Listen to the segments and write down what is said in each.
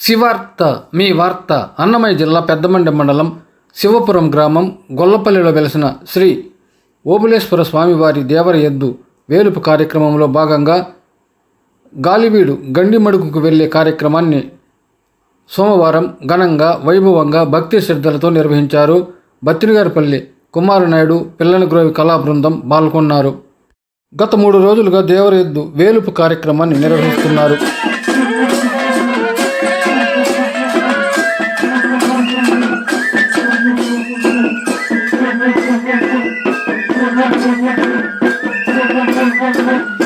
శివార్త మీ వార్త అన్నమయ్య జిల్లా పెద్దమండి మండలం శివపురం గ్రామం గొల్లపల్లిలో వెలసిన శ్రీ ఓబులేశ్వర స్వామివారి దేవర ఎద్దు వేలుపు కార్యక్రమంలో భాగంగా గాలివీడు గండిమడుగుకు వెళ్ళే కార్యక్రమాన్ని సోమవారం ఘనంగా వైభవంగా భక్తి శ్రద్ధలతో నిర్వహించారు బత్తిరిగారిపల్లి కుమారనాయుడు పిల్లనగ్రోవి కళా బృందం పాల్గొన్నారు. గత మూడు రోజులుగా దేవర ఎద్దు వేలుపు కార్యక్రమాన్ని నిర్వహిస్తున్నారు. Thank you.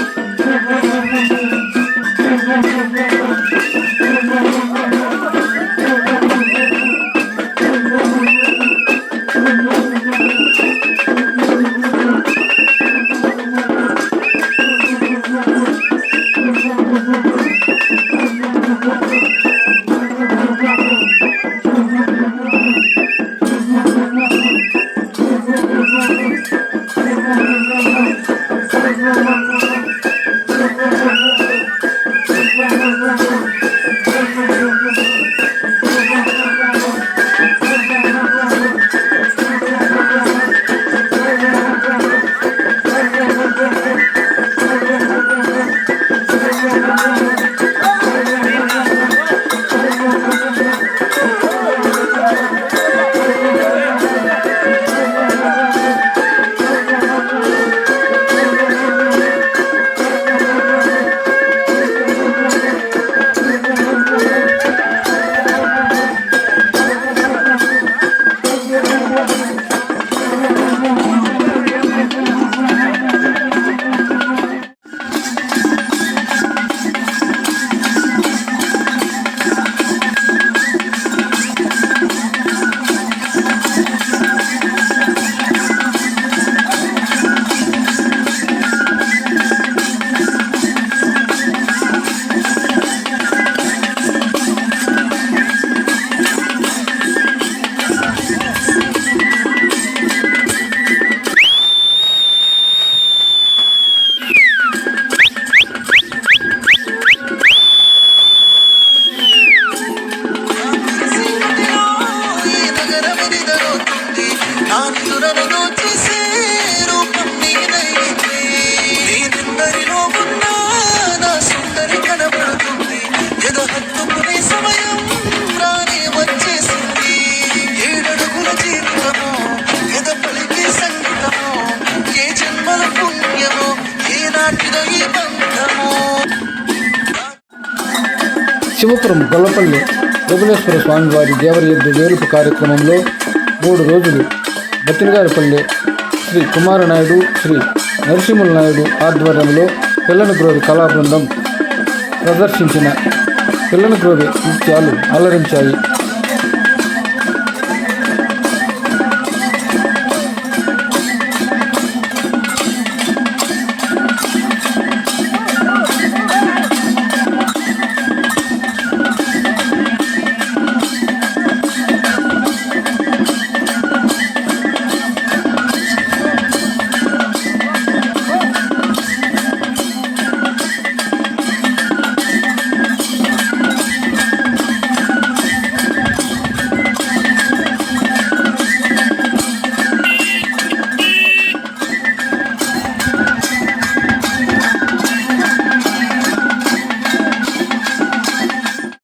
శివపురం గొల్లపల్లి ఓబులేశ్వర స్వామివారి దేవరయుద్ధ వేలుపు కార్యక్రమంలో మూడు రోజులు బతినగారిపల్లి శ్రీ కుమారనాయుడు శ్రీ నరసింహుల నాయుడు ఆధ్వర్యంలో పిల్లనగ్రోవి కళా బృందం ప్రదర్శించిన పిల్లనగ్రోవి నృత్యాలు అలరించాయి.